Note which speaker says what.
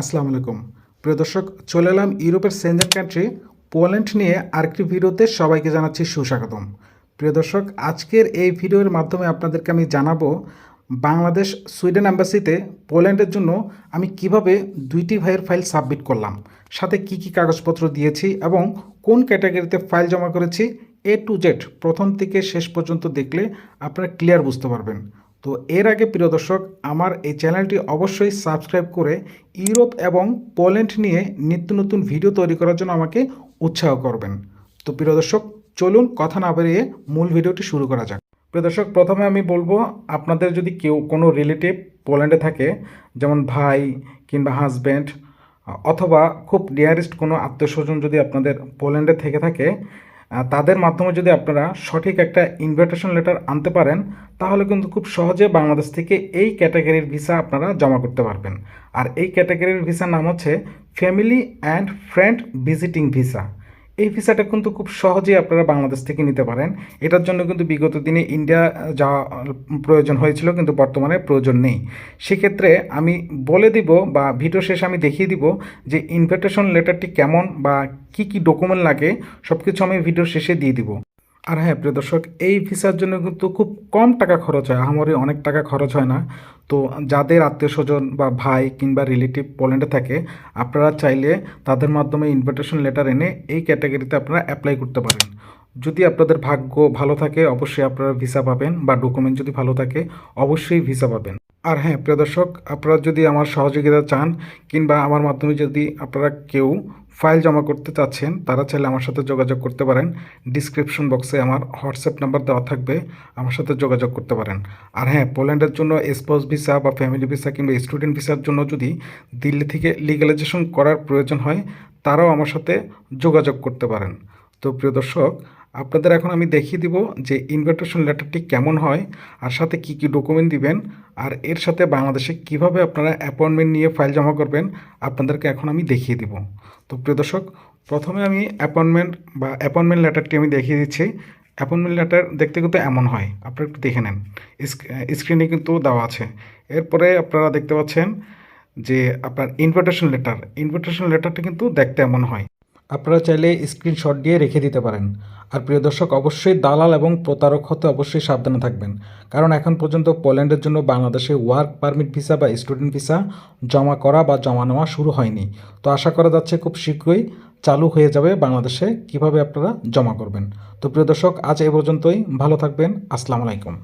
Speaker 1: আসসালামু আলাইকুম। প্রিয় দর্শক, চলে এলাম ইউরোপের সেঞ্জেন কান্ট্রি পোল্যান্ড নিয়ে আরেকটি ভিডিওতে সবাইকে জানাচ্ছি সুস্বাগতম। প্রিয় দর্শক, আজকের এই ভিডিওর মাধ্যমে আপনাদেরকে আমি জানাব বাংলাদেশ সুইডেন অ্যাম্বাসিতে পোল্যান্ডের জন্য আমি কীভাবে দুইটি ভাইয়ের ফাইল সাবমিট করলাম, সাথে কি কি কাগজপত্র দিয়েছি এবং কোন ক্যাটাগরিতে ফাইল জমা করেছি, এ টু জেড প্রথম থেকে শেষ পর্যন্ত দেখলে আপনারা ক্লিয়ার বুঝতে পারবেন। তো এর আগে প্রিয় দর্শক, আমার এই চ্যানেলটি অবশ্যই সাবস্ক্রাইব করে ইউরোপ এবং পোল্যান্ড নিয়ে নিত্য নতুন ভিডিও তৈরি করার জন্য আমাকে উৎসাহ করবেন। তো প্রিয় দর্শক, চলুন কথা না বেরিয়ে মূল ভিডিওটি শুরু করা যাক। প্রিয় দর্শক, প্রথমে আমি বলব, আপনাদের যদি কেউ কোনো রিলেটিভ পোল্যান্ডে থাকে, যেমন ভাই কিংবা হাজব্যান্ড অথবা খুব ডিয়ারেস্ট কোনো আত্মীয় স্বজন যদি আপনাদের পোল্যান্ডে থেকে থাকে তাদের মাধ্যমে যদি আপনারা সঠিক একটা ইনভিটেশন লেটার আনতে পারেন, তাহলে কিন্তু খুব সহজে বাংলাদেশ থেকে এই ক্যাটাগরির ভিসা আপনারা জমা করতে পারবেন। আর এই ক্যাটাগরির ভিসার নাম হচ্ছে family and friend visiting visa এই ভিসাটা কিন্তু খুব সহজেই আপনারা বাংলাদেশ থেকে নিতে পারেন। এটার জন্য কিন্তু বিগত দিনে ইন্ডিয়া যাওয়া প্রয়োজন হয়েছিল কিন্তু বর্তমানে প্রয়োজন নেই। সেক্ষেত্রে আমি বলে দিব বা ভিডিও শেষে আমি দেখিয়ে দিব যে ইনভিটেশন লেটারটি কেমন বা কি কি ডকুমেন্ট লাগে সব কিছু আমি ভিডিও শেষে দিয়ে দিব। আর হ্যাঁ প্রিয় দর্শক, এই ভিসার জন্য কিন্তু খুব কম টাকা খরচ হয়। আমারই অনেক টাকা খরচ হয় না। তো যাদের আত্মীয় স্বজন বা ভাই কিংবা রিলেটিভ পোল্যান্ডে থাকে, আপনারা চাইলে তাদের মাধ্যমে ইনভিটেশন লেটার এনে এই ক্যাটাগরিতে আপনারা অ্যাপ্লাই করতে পারেন। যদি আপনাদের ভাগ্য ভালো থাকে, অবশ্যই আপনারা ভিসা পাবেন বা ডকুমেন্ট যদি ভালো থাকে, অবশ্যই ভিসা পাবেন। আর হ্যাঁ প্রিয় দর্শক, আপনারা যদি আমার সহযোগিতা চান কিংবা আমার মাধ্যমে যদি আপনারা কেউ ফাইল জমা করতে চাচ্ছেন, তারা চাইলে আমার সাথে যোগাযোগ করতে পারেন। ডিসক্রিপশন বক্সে আমার হোয়াটসঅ্যাপ নাম্বার দেওয়া থাকবে, আমার সাথে যোগাযোগ করতে পারেন। আর হ্যাঁ পোল্যান্ডের জন্য স্পাউস ভিসা বা ফ্যামিলি ভিসা কিংবা স্টুডেন্ট ভিসার জন্য যদি দিল্লি থেকে লিগালাইজেশন করার প্রয়োজন হয়, তারাও আমার সাথে যোগাযোগ করতে পারেন। তো প্রিয় দর্শক, আপনাদের এখন আমি দেখিয়ে দিব যে ইনভিটেশন লেটারটি কেমন হয়, আর সাথে কি কি ডকুমেন্ট দিবেন, আর এর সাথে বাংলাদেশে কীভাবে আপনারা অ্যাপয়েন্টমেন্ট নিয়ে ফাইল জমা করবেন, আপনাদেরকে এখন আমি দেখিয়ে দিব। তো প্রিয় দর্শক, প্রথমে আমি অ্যাপয়েন্টমেন্ট বা অ্যাপয়েন্টমেন্ট লেটারটি আমি দেখিয়ে দিচ্ছি। অ্যাপয়েন্টমেন্ট লেটার দেখতে কিন্তু এমন হয়, আপনারা একটু দেখে নেন। স্ক্রিনে কিন্তু দেওয়া আছে। এরপরে আপনারা দেখতে পাচ্ছেন যে আপনার ইনভিটেশন লেটার ইনভিটেশন লেটারটা কিন্তু দেখতে এমন হয়। আপনারা চাইলে স্ক্রিনশট দিয়ে রেখে দিতে পারেন। আর প্রিয় দর্শক, অবশ্যই দালাল এবং প্রতারক হতে অবশ্যই সাবধানে থাকবেন। কারণ এখন পর্যন্ত পোল্যান্ডের জন্য বাংলাদেশে ওয়ার্ক পারমিট ভিসা বা স্টুডেন্ট ভিসা জমা করা বা জমা নেওয়া শুরু হয়নি। তো আশা করা যাচ্ছে খুব শীঘ্রই চালু হয়ে যাবে বাংলাদেশে। কীভাবে আপনারা জমা করবেন? তো প্রিয় দর্শক, আজ এ পর্যন্তই। ভালো থাকবেন। আসসালামু আলাইকুম।